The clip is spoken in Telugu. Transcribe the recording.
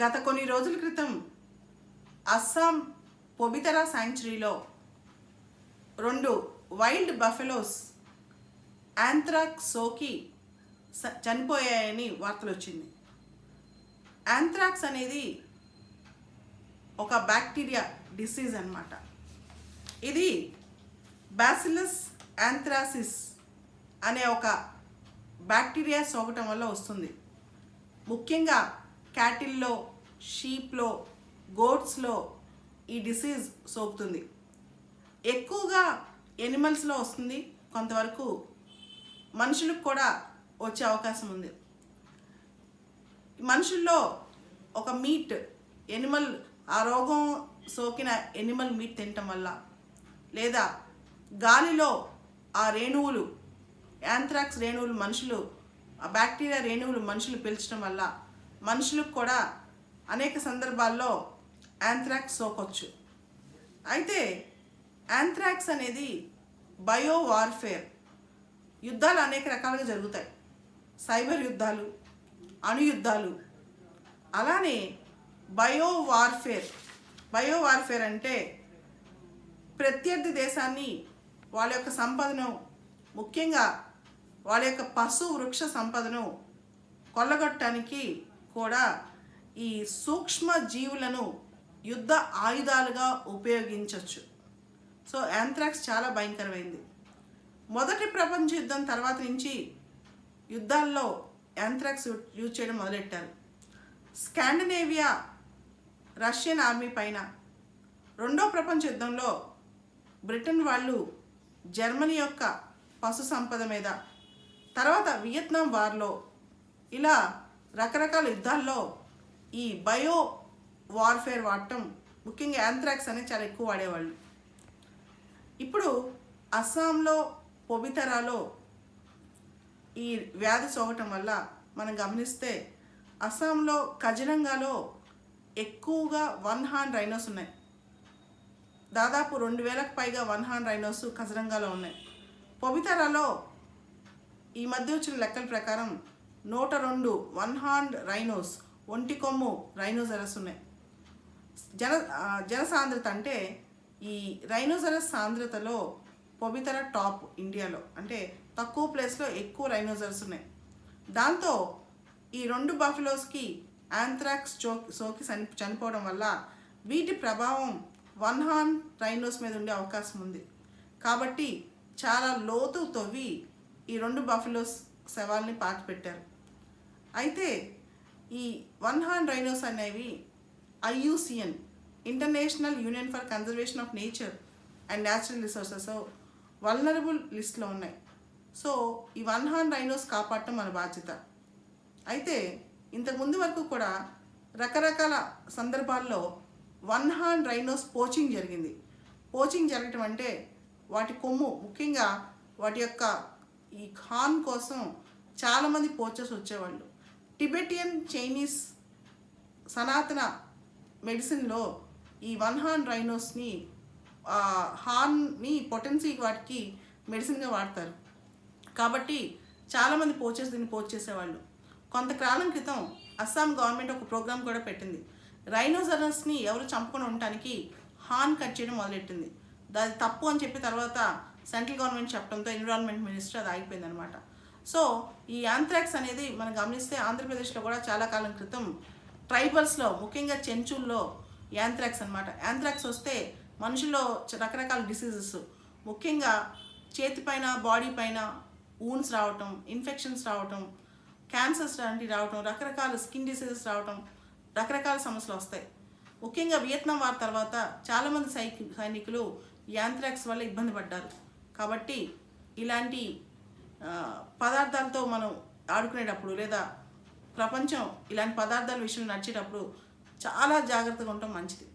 గత కొన్ని రోజుల క్రితం అస్సాం పొబితరా శాంక్చురీలో రెండు వైల్డ్ బఫెలోస్ యాంథ్రాక్స్ సోకి చనిపోయాయని వార్తలు వచ్చింది యాంథ్రాక్స్ అనేది ఒక బ్యాక్టీరియా డిసీజ్ అనమాట ఇది బ్యాసిలస్ యాంథ్రాసిస్ అనే ఒక బ్యాక్టీరియా సోకటం వల్ల వస్తుంది. ముఖ్యంగా క్యాటిల్లో షీప్లో గోట్స్లో ఈ డిసీజ్ సోకుతుంది. ఎక్కువగా ఎనిమల్స్లో వస్తుంది. కొంతవరకు మనుషులకు కూడా వచ్చే అవకాశం ఉంది. మనుషుల్లో ఒక మీట్ ఎనిమల్ ఆ రోగం సోకిన ఎనిమల్ మీట్ తినటం వల్ల లేదా గాలిలో ఆ రేణువులు యాంథ్రాక్స్ రేణువులు మనుషులు ఆ బ్యాక్టీరియా రేణువులు మనుషులు పీల్చడం వల్ల మనుషులకు కూడా అనేక సందర్భాల్లో యాంథ్రాక్స్ సోకొచ్చు. అయితే యాంథ్రాక్స్ అనేది బయో వార్ఫేర్ యుద్ధాలు అనేక రకాలుగా జరుగుతాయి. సైబర్ యుద్ధాలు అణు యుద్ధాలు. అలానే బయో వార్ఫేర్ బయో వార్ఫేర్ అంటే ప్రత్యర్థి దేశాన్ని వాళ్ళ యొక్క సంపదను ముఖ్యంగా వాళ్ళ యొక్క పశు వృక్ష సంపదను కొల్లగొట్టడానికి కూడా ఈ సూక్ష్మ జీవులను యుద్ధ ఆయుధాలుగా ఉపయోగించవచ్చు సో యాంథ్రాక్స్ చాలా భయంకరమైంది. మొదటి ప్రపంచ యుద్ధం తర్వాత నుంచి యుద్ధాల్లో యాంథ్రాక్స్ యూజ్ చేయడం మొదలెట్టారు. స్కాండినేవియా రష్యన్ ఆర్మీ పైన రెండో ప్రపంచ యుద్ధంలో బ్రిటన్ వాళ్ళు జర్మనీ యొక్క పశు సంపద మీద తర్వాత వియత్నాం వార్లో ఇలా రకరకాల యుద్ధాల్లో ఈ బయో వార్ఫేర్ వాడటం ముఖ్యంగా యాంథ్రాక్స్ అనేది చాలా ఎక్కువ వాడేవాళ్ళు. ఇప్పుడు అస్సాంలో పొబితరాలో ఈ వ్యాధి సోకటం వల్ల మనం గమనిస్తే అస్సాంలో కజిరంగాలో ఎక్కువగా వన్ హ్యాండ్ రైనోస్ ఉన్నాయి. దాదాపు రెండు వేలకు పైగా వన్ హ్యాండ్ రైనోస్ కజరంగాలో ఉన్నాయి. పొబితరాలో ఈ మధ్య వచ్చిన లెక్కల ప్రకారం నూట రెండు వన్ హాండ్ రైనోస్ ఒంటి కొమ్ము రైనోజరస్ ఉన్నాయి. జన జన జనసాంద్రత అంటే ఈ రైనోజరస్ సాంద్రతలో పొబితర టాప్ ఇండియాలో అంటే తక్కువ ప్లేస్లో ఎక్కువ రైనోజరస్ ఉన్నాయి. దాంతో ఈ రెండు బఫలోస్కి యాంథ్రాక్స్ చో సోకి చని చనిపోవడం వల్ల వీటి ప్రభావం వన్ హార్న్ రైనోస్ మీద ఉండే అవకాశం ఉంది. కాబట్టి చాలా లోతు తవ్వి ఈ రెండు బఫలోస్ శవాల్ని పాతిపెట్టారు. అయితే ఈ వన్ హార్న్ రైనోస్ అనేవి IUCN international union for conservation of nature and natural resources vulnerable లిస్ట్లో ఉన్నాయి. సో ఈ వన్ హార్న్ రైనోస్ కాపాడటం మన బాధ్యత. అయితే ఇంతకుముందు వరకు కూడా రకరకాల సందర్భాల్లో వన్ హార్న్ రైనోస్ పోచింగ్ జరిగింది. పోచింగ్ జరగటం అంటే వాటి కొమ్ము ముఖ్యంగా వాటి యొక్క ఈ హార్న్ కోసం చాలామంది పోచర్స్ వచ్చేవాళ్ళు. టిబెటియన్ చైనీస్ సనాతన మెడిసిన్లో ఈ వన్ హార్న్ రైనోస్ని హార్న్ని పొటెన్సీ వాటికి మెడిసిన్గా వాడతారు. కాబట్టి చాలామంది పోచెస్ దీన్ని పోచ్ చేసేవాళ్ళు కొంతకాలం క్రితం అస్సాం గవర్నమెంట్ ఒక ప్రోగ్రామ్ కూడా పెట్టింది. రైనోజరస్ని ఎవరు చంపకుండా ఉండటానికి హార్న్ కట్ చేయడం మొదలెట్టింది. అది తప్పు అని చెప్పి తర్వాత సెంట్రల్ గవర్నమెంట్ చెప్పడంతో ఎన్విరాన్మెంట్ మినిస్టర్ అది ఆగిపోయింది అనమాట సో ఈ ఆంథ్రాక్స్ అనేది మనం గమనిస్తే ఆంధ్రప్రదేశ్లో కూడా చాలా కాలం క్రితం ట్రైబల్స్లో ముఖ్యంగా చెంచుల్లో యాంథ్రాక్స్ అనమాట యాంథ్రాక్స్ వస్తే మనుషుల్లో రకరకాల డిసీజెస్ ముఖ్యంగా చేతిపైన బాడీ పైన ఊన్స్ రావటం ఇన్ఫెక్షన్స్ రావటం క్యాన్సర్స్ లాంటివి రావటం రకరకాల స్కిన్ డిసీజెస్ రావటం రకరకాల సమస్యలు వస్తాయి. ముఖ్యంగా వియత్నాం వార్ తర్వాత చాలామంది సైకి సైనికులు యాంథ్రాక్స్ వల్ల ఇబ్బంది పడ్డారు. కాబట్టి ఇలాంటి పదార్థాలతో మనం ఆడుకునేటప్పుడు లేదా ప్రపంచం ఇలాంటి పదార్థాల విషయంలో నడిచేటప్పుడు చాలా జాగ్రత్తగా ఉండటం మంచిది.